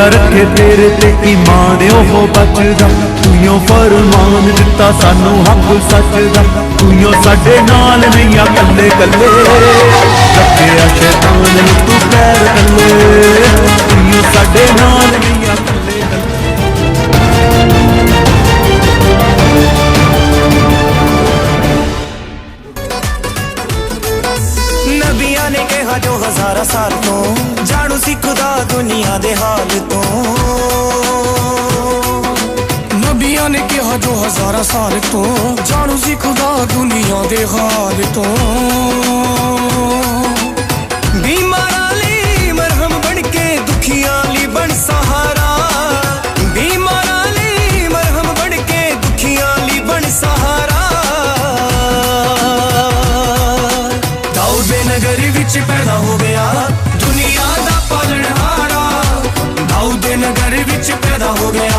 ਜਿਹੜਾ ਰੱਖੇ ਤੇਰੇ ਤੇ ਈਮਾਨ ਉਹ ਬਚਦਾ। ਤੂੰ ਫਰਮਾਨ ਦਿੱਤਾ, ਸਾਨੂੰ ਹੱਕ ਸੱਚ ਦਾ ਤੂੰ ਸਾਡੇ ਨਾਲ ਨਹੀਂ ਆ ਕੱਲੇ ਕੱਲੇ। ਰੱਖਿਆ ਸ਼ੈਤਾਨ ਨੂੰ ਤੂੰ ਪੈਰ ਕੱਲੇ। ਤੂੰ ਸਾਡੇ ਨਾਲ ਨਹੀਂ ਜੋ ਸਾਲ ਤੋਂ ਜਾਣੂ ਸੀ ਖੁਦਾ ਦੁਨੀਆ ਦੇ ਹਾਲ ਤੋਂ। ਬਿਮਾਰਾਂ ਲਈ ਮਰਹਮ ਬਣ ਕੇ, ਦੁਖੀਆਂ ਲਈ ਬਣ ਸਹਾਰਾ। ਬਿਮਾਰਾਂ ਲਈ ਮਰਹਮ ਬਣ ਕੇ, ਦੁਖੀਆਂ ਲਈ ਬਣ ਸਹਾਰਾ। ਦਾਊਦ ਨਗਰ ਵਿੱਚ ਪੈਦਾ ਹੋ ਗਿਆ ਦੁਨੀਆ ਦਾ ਪਾਲਣਹਾਰਾ ਦਾਊਦ ਦੇ ਨਗਰ ਵਿੱਚ ਪੈਦਾ ਹੋ ਗਿਆ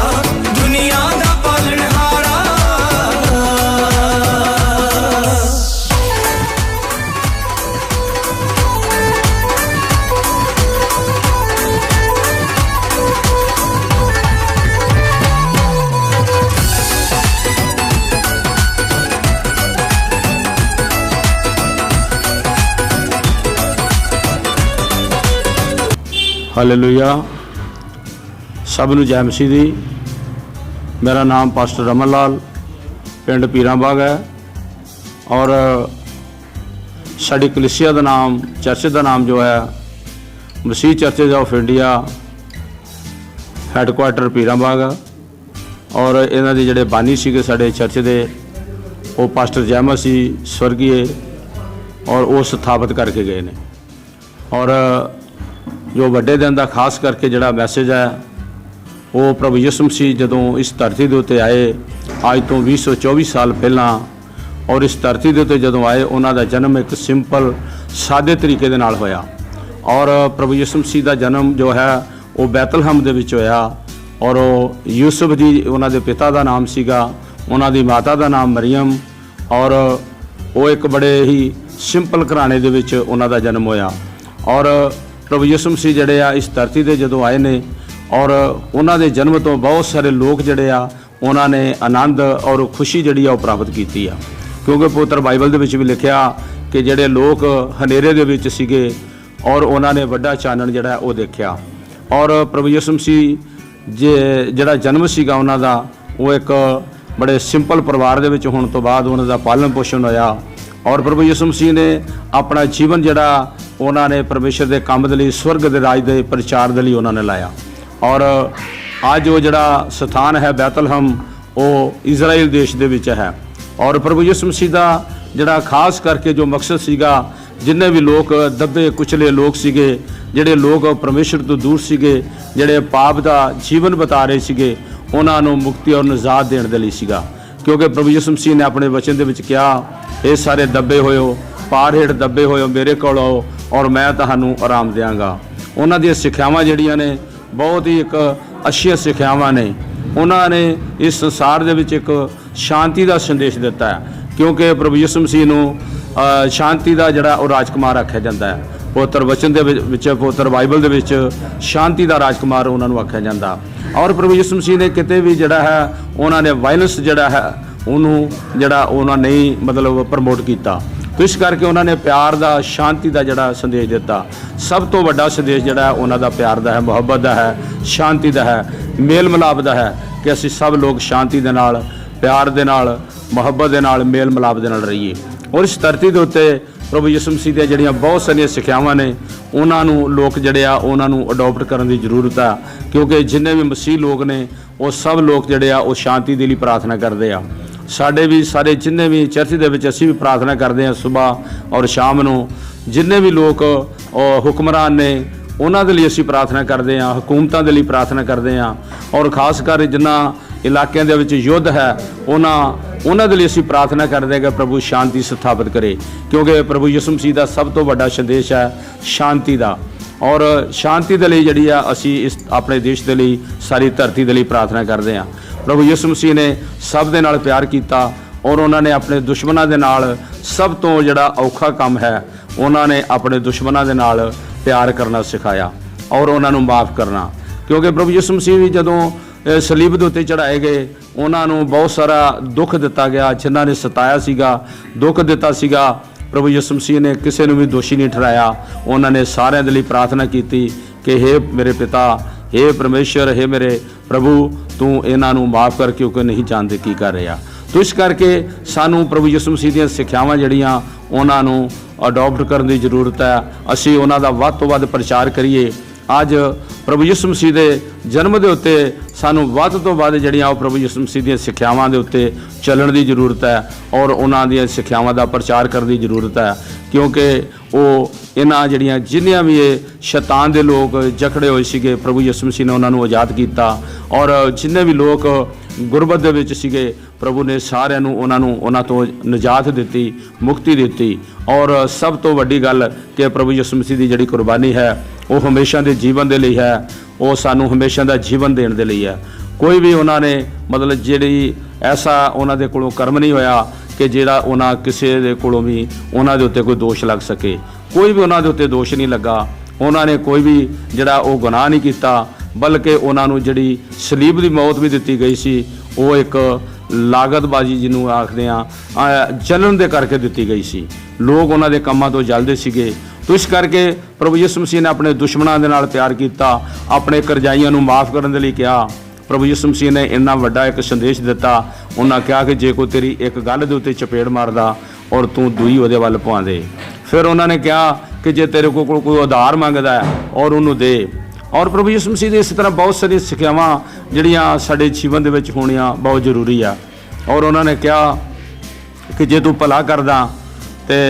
ਹਾਲੇਲੂਇਆ ਸਭ ਨੂੰ ਜੈ ਮਸੀਹ ਦੀ। ਮੇਰਾ ਨਾਮ ਪਾਸਟਰ ਰਮਨ ਲਾਲ ਪਿੰਡ ਪੀਰਾਂਬਾਗ ਹੈ। ਔਰ ਸਾਡੀ ਕਲੀਸਿਆ ਦਾ ਨਾਮ, ਚਰਚ ਦਾ ਨਾਮ ਜੋ ਹੈ, Masih churches of India headquarter Piranbagh ਹੈ ਔਰ ਇਹਨਾਂ ਦੇ ਜਿਹੜੇ ਬਾਨੀ ਸੀਗੇ ਸਾਡੇ ਚਰਚ ਦੇ, ਉਹ ਪਾਸਟਰ ਜੈਮਸ ਸੀ ਸਵਰਗੀਏ, ਔਰ ਉਹ ਸਥਾਪਿਤ ਕਰਕੇ ਗਏ ਨੇ। ਔਰ ਜੋ ਵੱਡੇ ਦਿਨ ਦਾ ਖਾਸ ਕਰਕੇ ਜਿਹੜਾ ਮੈਸੇਜ ਹੈ, ਉਹ ਪ੍ਰਭੂ ਯਿਸੂ ਮਸੀਹ ਜਦੋਂ ਇਸ ਧਰਤੀ ਦੇ ਉੱਤੇ ਆਏ, ਅੱਜ ਤੋਂ 224 ਸਾਲ ਪਹਿਲਾਂ ਔਰ ਇਸ ਧਰਤੀ ਦੇ ਉੱਤੇ ਜਦੋਂ ਆਏ, ਉਹਨਾਂ ਦਾ ਜਨਮ ਇੱਕ ਸਿੰਪਲ ਸਾਦੇ ਤਰੀਕੇ ਦੇ ਨਾਲ ਹੋਇਆ। ਔਰ ਪ੍ਰਭੂ ਯਿਸੂ ਮਸੀਹ ਦਾ ਜਨਮ ਜੋ ਹੈ, ਉਹ ਬੈਤਲਹਮ ਦੇ ਵਿੱਚ ਹੋਇਆ। ਔਰ ਉਹ ਯੂਸਫ ਜੀ ਉਹਨਾਂ ਦੇ ਪਿਤਾ ਦਾ ਨਾਮ ਸੀਗਾ, ਉਹਨਾਂ ਦੀ ਮਾਤਾ ਦਾ ਨਾਮ ਮਰੀਮ ਔਰ ਉਹ ਇੱਕ ਬੜੇ ਹੀ ਸਿੰਪਲ ਘਰਾਣੇ ਦੇ ਵਿੱਚ ਉਹਨਾਂ ਦਾ ਜਨਮ ਹੋਇਆ। ਔਰ ਪ੍ਰਭੂ ਯਿਸੂ ਮਸੀਹ ਜਿਹੜੇ ਆ ਇਸ ਧਰਤੀ ਤੇ ਜਦੋਂ ਆਏ ਨੇ ਔਰ ਉਹਨਾਂ ਦੇ ਜਨਮ ਤੋਂ ਬਹੁਤ ਸਾਰੇ ਲੋਕ ਜਿਹੜੇ ਆ, ਉਹਨਾਂ ਨੇ ਆਨੰਦ ਔਰ ਖੁਸ਼ੀ ਜਿਹੜੀ ਆ ਉਹ ਪ੍ਰਾਪਤ ਕੀਤੀ ਆ। ਕਿਉਂਕਿ ਪੁੱਤਰ ਬਾਈਬਲ ਦੇ ਵਿੱਚ ਵੀ ਲਿਖਿਆ ਕਿ ਜਿਹੜੇ ਲੋਕ ਹਨੇਰੇ ਦੇ ਵਿੱਚ ਸੀਗੇ ਔਰ ਉਹਨਾਂ ਨੇ ਵੱਡਾ ਚਾਨਣ ਜਿਹੜਾ ਉਹ ਦੇਖਿਆ। ਔਰ ਪ੍ਰਭੂ ਯਿਸੂ ਮਸੀਹ ਜੇ ਜਿਹੜਾ ਜਨਮ ਸੀਗਾ ਉਹਨਾਂ ਦਾ, ਉਹ ਇੱਕ ਬੜੇ ਸਿੰਪਲ ਪਰਿਵਾਰ ਦੇ ਵਿੱਚ ਹੋਣ ਤੋਂ ਬਾਅਦ ਉਹਨਾਂ ਦਾ ਪਾਲਣ ਪੋਸ਼ਣ ਹੋਇਆ। ਔਰ ਪ੍ਰਭੂ ਯਿਸੂ ਮਸੀਹ ਨੇ ਆਪਣਾ ਜੀਵਨ ਜਿਹੜਾ ਉਹਨਾਂ ਨੇ ਪਰਮੇਸ਼ਰ ਦੇ ਕੰਮ ਦੇ ਲਈ, ਸਵਰਗ ਦੇ ਰਾਜ ਦੇ ਪ੍ਰਚਾਰ ਦੇ ਲਈ ਉਹਨਾਂ ਨੇ ਲਾਇਆ। ਔਰ ਅੱਜ ਉਹ ਜਿਹੜਾ ਸਥਾਨ ਹੈ ਬੈਤਲਹਮ, ਉਹ ਇਜ਼ਰਾਈਲ ਦੇਸ਼ ਦੇ ਵਿੱਚ ਹੈ। ਔਰ ਪ੍ਰਭੂ ਯਿਸੂ ਮਸੀਹ ਦਾ ਜਿਹੜਾ ਖਾਸ ਕਰਕੇ ਜੋ ਮਕਸਦ ਸੀਗਾ, ਜਿੰਨੇ ਵੀ ਲੋਕ ਦੱਬੇ, ਕੁਚਲੇ ਲੋਕ ਸੀਗੇ, ਜਿਹੜੇ ਲੋਕ ਪਰਮੇਸ਼ਰ ਤੋਂ ਦੂਰ ਸੀਗੇ, ਜਿਹੜੇ ਪਾਪ ਦਾ ਜੀਵਨ ਬਤਾ ਰਹੇ ਸੀਗੇ, ਉਹਨਾਂ ਨੂੰ ਮੁਕਤੀ ਔਰ ਨਜ਼ਾਤ ਦੇਣ ਦੇ ਲਈ ਸੀਗਾ। ਕਿਉਂਕਿ ਪ੍ਰਭੂ ਯਿਸੂ ਮਸੀਹ ਨੇ ਆਪਣੇ ਵਚਨ ਦੇ ਵਿੱਚ ਕਿਹਾ, ਇਹ ਸਾਰੇ ਦੱਬੇ ਹੋਇਓ ਪਾਰ ਹੇਠ ਦੱਬੇ ਹੋਏ ਹੋ ਮੇਰੇ ਕੋਲ ਆਓ ਔਰ ਮੈਂ ਤੁਹਾਨੂੰ ਆਰਾਮ ਦਿਆਂਗਾ। ਉਹਨਾਂ ਦੀਆਂ ਸਿੱਖਿਆਵਾਂ ਜਿਹੜੀਆਂ ਨੇ, ਬਹੁਤ ਹੀ ਇੱਕ ਅੱਛੀਆਂ ਸਿੱਖਿਆਵਾਂ ਨੇ। ਉਹਨਾਂ ਨੇ ਇਸ ਸੰਸਾਰ ਦੇ ਵਿੱਚ ਇੱਕ ਸ਼ਾਂਤੀ ਦਾ ਸੰਦੇਸ਼ ਦਿੱਤਾ ਹੈ, ਕਿਉਂਕਿ ਪ੍ਰਭੂ ਯਿਸੂ ਮਸੀਹ ਨੂੰ ਸ਼ਾਂਤੀ ਦਾ ਜਿਹੜਾ ਉਹ ਰਾਜਕੁਮਾਰ ਆਖਿਆ ਜਾਂਦਾ ਹੈ। ਪਵਿੱਤਰ ਵਚਨ ਦੇ ਵਿੱਚ- ਵਿੱਚ ਪਵਿੱਤਰ ਬਾਈਬਲ ਦੇ ਵਿੱਚ ਸ਼ਾਂਤੀ ਦਾ ਰਾਜਕੁਮਾਰ ਉਹਨਾਂ ਨੂੰ ਆਖਿਆ ਜਾਂਦਾ। ਔਰ ਪ੍ਰਭੂ ਯਿਸੂ ਮਸੀਹ ਨੇ ਕਿਤੇ ਵੀ ਜਿਹੜਾ ਹੈ, ਉਹਨਾਂ ਨੇ ਵਾਇਲੈਂਸ ਜਿਹੜਾ ਹੈ, ਉਹਨੂੰ ਜਿਹੜਾ ਉਹਨਾਂ ਨਹੀਂ ਮਤਲਬ ਪ੍ਰਮੋਟ ਕੀਤਾ। ਤੇ ਇਸ ਕਰਕੇ ਉਹਨਾਂ ਨੇ ਪਿਆਰ ਦਾ, ਸ਼ਾਂਤੀ ਦਾ ਜਿਹੜਾ ਸੰਦੇਸ਼ ਦਿੱਤਾ। ਸਭ ਤੋਂ ਵੱਡਾ ਸੰਦੇਸ਼ ਜਿਹੜਾ ਹੈ, ਉਹਨਾਂ ਦਾ ਪਿਆਰ ਦਾ ਹੈ, ਮੁਹੱਬਤ ਦਾ ਹੈ, ਸ਼ਾਂਤੀ ਦਾ ਹੈ ਮੇਲ ਮਿਲਾਪ ਦਾ ਹੈ ਕਿ ਅਸੀਂ ਸਭ ਲੋਕ ਸ਼ਾਂਤੀ ਦੇ ਨਾਲ, ਪਿਆਰ ਦੇ ਨਾਲ, ਮੁਹੱਬਤ ਦੇ ਨਾਲ ਮੇਲ ਮਿਲਾਪ ਦੇ ਨਾਲ ਰਹੀਏ। ਔਰ ਇਸ ਧਰਤੀ ਦੇ ਉੱਤੇ ਪ੍ਰਭੂ ਯਿਸੂ ਮਸੀਹ ਦੀਆਂ ਜਿਹੜੀਆਂ ਬਹੁਤ ਸਾਰੀਆਂ ਸਿੱਖਿਆਵਾਂ ਨੇ, ਉਹਨਾਂ ਨੂੰ ਲੋਕ ਜਿਹੜੇ ਆ, ਉਹਨਾਂ ਨੂੰ ਅਡਾਪਟ ਕਰਨ ਦੀ ਜ਼ਰੂਰਤ ਆ। ਕਿਉਂਕਿ ਜਿੰਨੇ ਵੀ ਮਸੀਹ ਲੋਕ ਨੇ, ਉਹ ਸਭ ਲੋਕ ਜਿਹੜੇ ਆ, ਉਹ ਸ਼ਾਂਤੀ ਦੇ ਲਈ ਪ੍ਰਾਰਥਨਾ ਕਰਦੇ ਆ। ਸਾਡੇ ਵੀ ਸਾਰੇ ਜਿੰਨੇ ਵੀ ਚਰਚ ਦੇ ਵਿੱਚ ਅਸੀਂ ਵੀ ਪ੍ਰਾਰਥਨਾ ਕਰਦੇ ਹਾਂ ਸਵੇਰ ਔਰ ਸ਼ਾਮ ਨੂੰ, ਜਿੰਨੇ ਵੀ ਲੋਕ ਹੁਕਮਰਾਨ ਨੇ, ਉਹਨਾਂ ਦੇ ਲਈ ਅਸੀਂ ਪ੍ਰਾਰਥਨਾ ਕਰਦੇ ਹਾਂ, ਹਕੂਮਤਾਂ ਦੇ ਲਈ ਪ੍ਰਾਰਥਨਾ ਕਰਦੇ ਹਾਂ ਔਰ ਖਾਸ ਕਰ ਜਿਨ੍ਹਾਂ ਇਲਾਕਿਆਂ ਦੇ ਵਿੱਚ ਯੁੱਧ ਹੈ, ਉਹਨਾਂ ਉਹਨਾਂ ਦੇ ਲਈ ਅਸੀਂ ਪ੍ਰਾਰਥਨਾ ਕਰਦੇ ਹਾਂ ਕਿ ਪ੍ਰਭੂ ਸ਼ਾਂਤੀ ਸਥਾਪਿਤ ਕਰੇ, ਕਿਉਂਕਿ ਪ੍ਰਭੂ ਯਿਸੂ ਮਸੀਹ ਦਾ ਸਭ ਤੋਂ ਵੱਡਾ ਸੰਦੇਸ਼ ਹੈ ਸ਼ਾਂਤੀ ਦਾ। ਔਰ ਸ਼ਾਂਤੀ ਦੇ ਲਈ ਜਿਹੜੀ ਆ ਅਸੀਂ ਇਸ ਆਪਣੇ ਦੇਸ਼ ਦੇ ਲਈ ਸਾਰੀ ਧਰਤੀ ਦੇ ਲਈ ਪ੍ਰਾਰਥਨਾ ਕਰਦੇ ਹਾਂ। ਪ੍ਰਭੂ ਯਿਸੂ ਮਸੀਹ ਨੇ ਸਭ ਦੇ ਨਾਲ ਪਿਆਰ ਕੀਤਾ ਔਰ ਉਹਨਾਂ ਨੇ ਆਪਣੇ ਦੁਸ਼ਮਣਾਂ ਦੇ ਨਾਲ ਸਭ ਤੋਂ ਜਿਹੜਾ ਔਖਾ ਕੰਮ ਹੈ, ਉਹਨਾਂ ਨੇ ਆਪਣੇ ਦੁਸ਼ਮਣਾਂ ਦੇ ਨਾਲ ਪਿਆਰ ਕਰਨਾ ਸਿਖਾਇਆ ਔਰ ਉਹਨਾਂ ਨੂੰ ਮਾਫ ਕਰਨਾ। ਕਿਉਂਕਿ ਪ੍ਰਭੂ ਯਿਸੂ ਮਸੀਹ ਵੀ ਜਦੋਂ ਸਲੀਬ ਦੇ ਉੱਤੇ ਚੜਾਏ ਗਏ, ਉਹਨਾਂ ਨੂੰ ਬਹੁਤ ਸਾਰਾ ਦੁੱਖ ਦਿੱਤਾ ਗਿਆ, ਜਿਨ੍ਹਾਂ ਨੇ ਸਤਾਇਆ ਸੀਗਾ, ਦੁੱਖ ਦਿੱਤਾ ਸੀਗਾ। ਪ੍ਰਭੂ ਯਿਸੂ ਮਸੀਹ ਨੇ ਕਿਸੇ ਨੂੰ ਵੀ ਦੋਸ਼ੀ ਨਹੀਂ ਠਹਿਰਾਇਆ ਉਹਨਾਂ ਨੇ ਸਾਰਿਆਂ ਦੇ ਲਈ ਪ੍ਰਾਰਥਨਾ ਕੀਤੀ ਕਿ हे ਮੇਰੇ ਪਿਤਾ हे ਪਰਮੇਸ਼ਰ हे ਮੇਰੇ ਪ੍ਰਭੂ ਤੂੰ ਇਹਨਾਂ ਨੂੰ ਮਾਫ ਕਰ ਕਿਉਂਕਿ ਨਹੀਂ ਜਾਣਦੇ ਕੀ ਕਰ ਰਿਹਾ ਤੋ ਇਸ ਕਰਕੇ ਸਾਨੂੰ ਪ੍ਰਭੂ ਯਿਸੂ ਮਸੀਹ ਦੀਆਂ ਸਿੱਖਿਆਵਾਂ ਜਿਹੜੀਆਂ ਉਹਨਾਂ ਨੂੰ ਅਡਾਪਟ ਕਰਨ ਦੀ ਜ਼ਰੂਰਤ ਹੈ ਅਸੀਂ ਉਹਨਾਂ ਦਾ ਵੱਧ ਤੋਂ ਵੱਧ ਪ੍ਰਚਾਰ ਕਰੀਏ ਅੱਜ ਪ੍ਰਭੂ ਯਿਸੂ ਮਸੀਹ ਦੇ ਜਨਮ ਦੇ ਉੱਤੇ ਸਾਨੂੰ ਵੱਧ ਤੋਂ ਵੱਧ ਜਿਹੜੀਆਂ ਉਹ ਪ੍ਰਭੂ ਯਿਸੂ ਮਸੀਹ ਦੀਆਂ ਸਿੱਖਿਆਵਾਂ ਦੇ ਉੱਤੇ ਚੱਲਣ ਦੀ ਜ਼ਰੂਰਤ ਹੈ ਔਰ ਉਹਨਾਂ ਦੀਆਂ ਸਿੱਖਿਆਵਾਂ ਦਾ ਪ੍ਰਚਾਰ ਕਰਨ ਦੀ ਜ਼ਰੂਰਤ ਹੈ। ਕਿਉਂਕਿ ਉਹ ਇਹਨਾਂ ਜਿਹੜੀਆਂ ਜਿੰਨੀਆਂ ਵੀ ਇਹ ਸ਼ੈਤਾਨ ਦੇ ਲੋਕ ਜਕੜੇ ਹੋਏ ਸੀਗੇ, ਪ੍ਰਭੂ ਯਿਸੂ ਮਸੀਹ ਨੇ ਉਹਨਾਂ ਨੂੰ ਆਜ਼ਾਦ ਕੀਤਾ ਔਰ ਜਿੰਨੇ ਵੀ ਲੋਕ ਗੁਰਬਤ ਦੇ ਵਿੱਚ ਸੀਗੇ, ਪ੍ਰਭੂ ਨੇ ਸਾਰਿਆਂ ਨੂੰ ਉਹਨਾਂ ਨੂੰ ਉਹਨਾਂ ਤੋਂ ਨਜਾਤ ਦਿੱਤੀ, ਮੁਕਤੀ ਦਿੱਤੀ ਔਰ ਸਭ ਤੋਂ ਵੱਡੀ ਗੱਲ ਕਿ ਪ੍ਰਭੂ ਯਿਸੂ ਮਸੀਹ ਦੀ ਜਿਹੜੀ ਕੁਰਬਾਨੀ ਹੈ, ਉਹ ਹਮੇਸ਼ਾ ਦੇ ਜੀਵਨ ਦੇ ਲਈ ਹੈ, ਉਹ ਸਾਨੂੰ ਹਮੇਸ਼ਾ ਦਾ ਜੀਵਨ ਦੇਣ ਦੇ ਲਈ ਹੈ। ਕੋਈ ਵੀ ਉਹਨਾਂ ਨੇ ਮਤਲਬ ਜਿਹੜੀ ਐਸਾ ਉਹਨਾਂ ਦੇ ਕੋਲੋਂ ਕਰਮ ਨਹੀਂ ਹੋਇਆ ਕਿ ਜਿਹੜਾ ਉਹਨਾਂ ਕਿਸੇ ਦੇ ਕੋਲੋਂ ਵੀ ਉਹਨਾਂ ਦੇ ਉੱਤੇ ਕੋਈ ਦੋਸ਼ ਲੱਗ ਸਕੇ। ਕੋਈ ਵੀ ਉਹਨਾਂ ਦੇ ਉੱਤੇ ਦੋਸ਼ ਨਹੀਂ ਲੱਗਾ। ਉਹਨਾਂ ਨੇ ਕੋਈ ਵੀ ਜਿਹੜਾ ਉਹ ਗੁਨਾਹ ਨਹੀਂ ਕੀਤਾ, ਬਲਕਿ ਉਹਨਾਂ ਨੂੰ ਜਿਹੜੀ ਸਲੀਬ ਦੀ ਮੌਤ ਵੀ ਦਿੱਤੀ ਗਈ ਸੀ, ਉਹ ਇੱਕ ਲਾਗਤਬਾਜ਼ੀ ਜਿਹਨੂੰ ਆਖਦੇ ਆ ਜਲਨ ਦੇ ਕਰਕੇ ਦਿੱਤੀ ਗਈ ਸੀ। ਲੋਕ ਉਹਨਾਂ ਦੇ ਕੰਮਾਂ ਤੋਂ ਜਲਦੇ ਸੀਗੇ। ਤੋ ਇਸ ਕਰਕੇ ਪ੍ਰਭੂ ਯਿਸੂ ਮਸੀਹ ਨੇ ਆਪਣੇ ਦੁਸ਼ਮਣਾਂ ਦੇ ਨਾਲ ਪਿਆਰ ਕੀਤਾ, ਆਪਣੇ ਕਰਜ਼ਾਈਆਂ ਨੂੰ ਮਾਫ ਕਰਨ ਦੇ ਲਈ ਕਿਹਾ। ਪ੍ਰਭੂ ਯਿਸੂ ਮਸੀਹ ਨੇ ਇੰਨਾ ਵੱਡਾ ਇੱਕ ਸੰਦੇਸ਼ ਦਿੱਤਾ, ਉਹਨਾਂ ਕਿਹਾ ਕਿ ਜੇ ਕੋਈ ਤੇਰੀ ਇੱਕ ਗੱਲ ਦੇ ਉੱਤੇ ਚਪੇੜ ਮਾਰਦਾ ਔਰ ਤੂੰ ਦੂਈ ਉਹਦੇ ਵੱਲ ਪਵਾਉਂਦੇ ਫਿਰ ਉਹਨਾਂ ਨੇ ਕਿਹਾ ਕਿ ਜੇ ਤੇਰੇ ਕੋਲ ਕੋਈ ਉਧਾਰ ਮੰਗਦਾ ਹੈ ਔਰ ਉਹਨੂੰ ਦੇ। ਔਰ ਪ੍ਰਭੂ ਯਿਸੂ ਮਸੀਹ ਦੀ ਇਸ ਤਰ੍ਹਾਂ ਬਹੁਤ ਸਾਰੀਆਂ ਸਿੱਖਿਆਵਾਂ ਜਿਹੜੀਆਂ ਸਾਡੇ ਜੀਵਨ ਦੇ ਵਿੱਚ ਹੋਣੀਆਂ ਬਹੁਤ ਜ਼ਰੂਰੀ ਆ। ਔਰ ਉਹਨਾਂ ਨੇ ਕਿਹਾ ਕਿ ਜੇ ਤੂੰ ਭਲਾ ਕਰਦਾ ਤੇ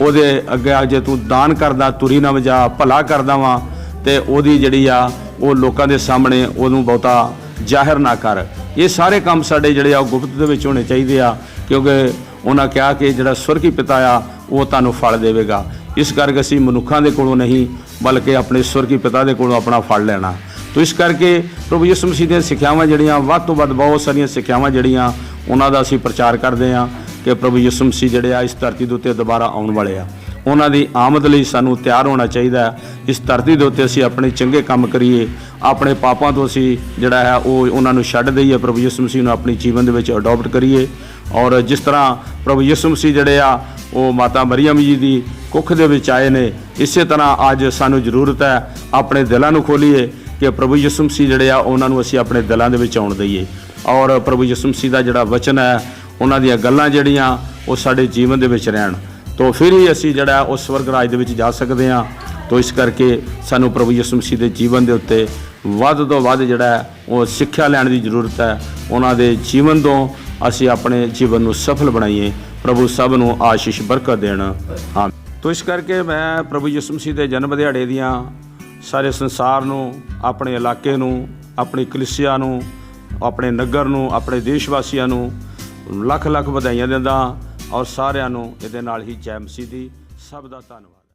ਉਹਦੇ ਅੱਗੇ ਜੇ ਤੂੰ ਦਾਨ ਕਰਦਾ, ਤੁਰੀ ਨਾ ਵਜਾ, ਭਲਾ ਕਰਦਾ ਵਾਂ ਤੇ ਉਹਦੀ ਜਿਹੜੀ ਆ ਉਹ ਲੋਕਾਂ ਦੇ ਸਾਹਮਣੇ ਉਹਨੂੰ ਬਹੁਤਾ ਜ਼ਾਹਿਰ ਨਾ ਕਰ। ਇਹ ਸਾਰੇ ਕੰਮ ਸਾਡੇ ਜਿਹੜੇ ਆ ਉਹ ਗੁਪਤ ਦੇ ਵਿੱਚ ਹੋਣੇ ਚਾਹੀਦੇ ਆ, ਕਿਉਂਕਿ ਉਹਨਾਂ ਕਿਹਾ ਕਿ ਜਿਹੜਾ ਸੁਰਗੀ ਪਿਤਾ ਆ, ਉਹ ਤੁਹਾਨੂੰ ਫਲ ਦੇਵੇਗਾ। ਇਸ ਕਰਕੇ ਅਸੀਂ ਮਨੁੱਖਾਂ ਦੇ ਕੋਲੋਂ ਨਹੀਂ, ਬਲਕਿ ਆਪਣੇ ਸੁਰਗੀ ਪਿਤਾ ਦੇ ਕੋਲੋਂ ਆਪਣਾ ਫਲ ਲੈਣਾ। ਤੋ ਇਸ ਕਰਕੇ ਪ੍ਰਭੂ ਯਿਸੂ ਮਸੀਹ ਦੀਆਂ ਸਿੱਖਿਆਵਾਂ ਜਿਹੜੀਆਂ, ਵੱਧ ਤੋਂ ਵੱਧ ਬਹੁਤ ਸਾਰੀਆਂ ਸਿੱਖਿਆਵਾਂ ਜਿਹੜੀਆਂ, ਉਹਨਾਂ ਦਾ ਅਸੀਂ ਪ੍ਰਚਾਰ ਕਰਦੇ ਹਾਂ ਕਿ ਪ੍ਰਭੂ ਯਿਸੂ ਮਸੀਹ ਜਿਹੜੇ ਆ, ਇਸ ਧਰਤੀ ਦੇ ਉੱਤੇ ਦੁਬਾਰਾ ਆਉਣ ਵਾਲੇ ਆ। ਉਹਨਾਂ ਦੀ ਆਮਦ ਲਈ ਸਾਨੂੰ ਤਿਆਰ ਹੋਣਾ ਚਾਹੀਦਾ ਹੈ। ਇਸ ਧਰਤੀ ਦੇ ਉੱਤੇ ਅਸੀਂ ਆਪਣੇ ਚੰਗੇ ਕੰਮ ਕਰੀਏ। ਆਪਣੇ ਪਾਪਾਂ ਤੋਂ ਅਸੀਂ ਜਿਹੜਾ ਹੈ, ਉਹ ਉਹਨਾਂ ਨੂੰ ਛੱਡ ਦਈਏ। ਪ੍ਰਭੂ ਯਿਸੂ ਮਸੀਹ ਨੂੰ ਆਪਣੀ ਜੀਵਨ ਦੇ ਵਿੱਚ ਅਡਾਪਟ ਕਰੀਏ। ਔਰ ਜਿਸ ਤਰ੍ਹਾਂ ਪ੍ਰਭੂ ਯਿਸੂ ਮਸੀਹ ਜਿਹੜੇ ਆ, ਉਹ ਮਾਤਾ ਮਰੀਮ ਜੀ ਦੀ ਕੁੱਖ ਦੇ ਵਿੱਚ ਆਏ ਨੇ, ਇਸੇ ਤਰ੍ਹਾਂ ਅੱਜ ਸਾਨੂੰ ਜ਼ਰੂਰਤ ਹੈ ਆਪਣੇ ਦਿਲਾਂ ਨੂੰ ਖੋਲੀਏ ਕਿ ਪ੍ਰਭੂ ਯਿਸੂ ਮਸੀਹ ਜਿਹੜੇ ਆ, ਉਹਨਾਂ ਨੂੰ ਅਸੀਂ ਆਪਣੇ ਦਿਲਾਂ ਦੇ ਵਿੱਚ ਆਉਣ ਦਈਏ। ਔਰ ਪ੍ਰਭੂ ਯਿਸੂ ਮਸੀਹ ਦਾ ਜਿਹੜਾ ਵਚਨ ਹੈ, ਉਹਨਾਂ ਦੀਆਂ ਗੱਲਾਂ ਜਿਹੜੀਆਂ, ਉਹ ਸਾਡੇ ਜੀਵਨ ਦੇ ਵਿੱਚ ਰਹਿਣ। ਤੋਂ ਫਿਰ ਹੀ ਅਸੀਂ ਜਿਹੜਾ ਉਸ ਸਵਰਗ ਰਾਜ ਦੇ ਵਿੱਚ ਜਾ ਸਕਦੇ ਹਾਂ। ਤੋਂ ਇਸ ਕਰਕੇ ਸਾਨੂੰ ਪ੍ਰਭੂ ਯਿਸੂ ਮਸੀਹ ਦੇ ਜੀਵਨ ਦੇ ਉੱਤੇ ਵੱਧ ਤੋਂ ਵੱਧ ਜਿਹੜਾ ਉਹ ਸਿੱਖਿਆ ਲੈਣ ਦੀ ਜ਼ਰੂਰਤ ਹੈ। ਉਹਨਾਂ ਦੇ ਜੀਵਨ ਤੋਂ ਅਸੀਂ ਆਪਣੇ ਜੀਵਨ ਨੂੰ ਸਫਲ ਬਣਾਈਏ। ਪ੍ਰਭੂ ਸਭ ਨੂੰ ਆਸ਼ੀਸ਼ ਬਰਕਤ ਦੇਣ। ਹਾਂ ਤੋਂ ਇਸ ਕਰਕੇ ਮੈਂ ਪ੍ਰਭੂ ਯਿਸੂ ਮਸੀਹ ਦੇ ਜਨਮ ਦਿਹਾੜੇ ਦੀਆਂ ਸਾਰੇ ਸੰਸਾਰ ਨੂੰ, ਆਪਣੇ ਇਲਾਕੇ ਨੂੰ, ਆਪਣੀ ਕਲੀਸਿਆ ਨੂੰ, ਆਪਣੇ ਨਗਰ ਨੂੰ, ਆਪਣੇ ਦੇਸ਼ ਵਾਸੀਆਂ ਨੂੰ ਲੱਖ ਲੱਖ ਵਧਾਈਆਂ ਦਿੰਦਾ। ਔਰ ਸਾਰਿਆਂ ਨੂੰ ਇਹਦੇ ਨਾਲ ਹੀ ਜੈ ਮਸੀਹ ਦੀ ਸਭ ਦਾ ਧੰਨਵਾਦ।